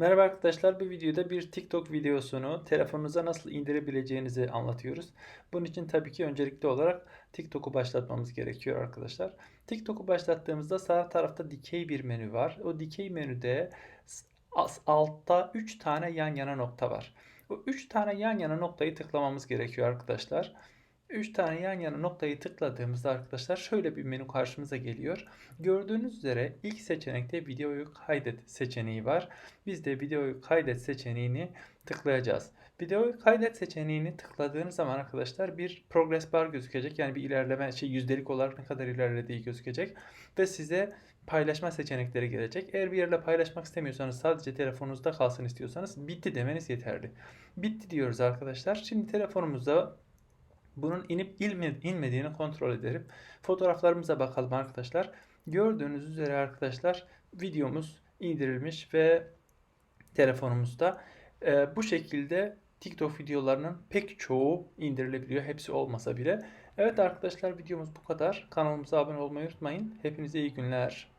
Merhaba arkadaşlar, bu videoda bir TikTok videosunu telefonunuza nasıl indirebileceğinizi anlatıyoruz. Bunun için tabii ki öncelikli olarak TikTok'u başlatmamız gerekiyor arkadaşlar. TikTok'u başlattığımızda sağ tarafta dikey bir menü var. O dikey menüde altta 3 tane yan yana nokta var. Bu 3 tane yan yana noktayı tıklamamız gerekiyor arkadaşlar. 3 tane yan yana noktayı tıkladığımızda arkadaşlar şöyle bir menü karşımıza geliyor. Gördüğünüz üzere ilk seçenekte videoyu kaydet seçeneği var. Biz de videoyu kaydet seçeneğini tıklayacağız. Videoyu kaydet seçeneğini tıkladığınız zaman arkadaşlar bir progress bar gözükecek. Yani bir ilerleme şey yüzdelik olarak ne kadar ilerlediği gözükecek. Ve size paylaşma seçenekleri gelecek. Eğer bir yerle paylaşmak istemiyorsanız sadece telefonunuzda kalsın istiyorsanız bitti demeniz yeterli. Bitti diyoruz arkadaşlar. Şimdi telefonumuzda bunun inip inmediğini kontrol edelim. Fotoğraflarımıza bakalım arkadaşlar. Gördüğünüz üzere arkadaşlar videomuz indirilmiş ve telefonumuzda Ee, bu şekilde TikTok videolarının pek çoğu indirilebiliyor. Hepsi olmasa bile. Evet arkadaşlar videomuz bu kadar. Kanalımıza abone olmayı unutmayın. Hepinize iyi günler.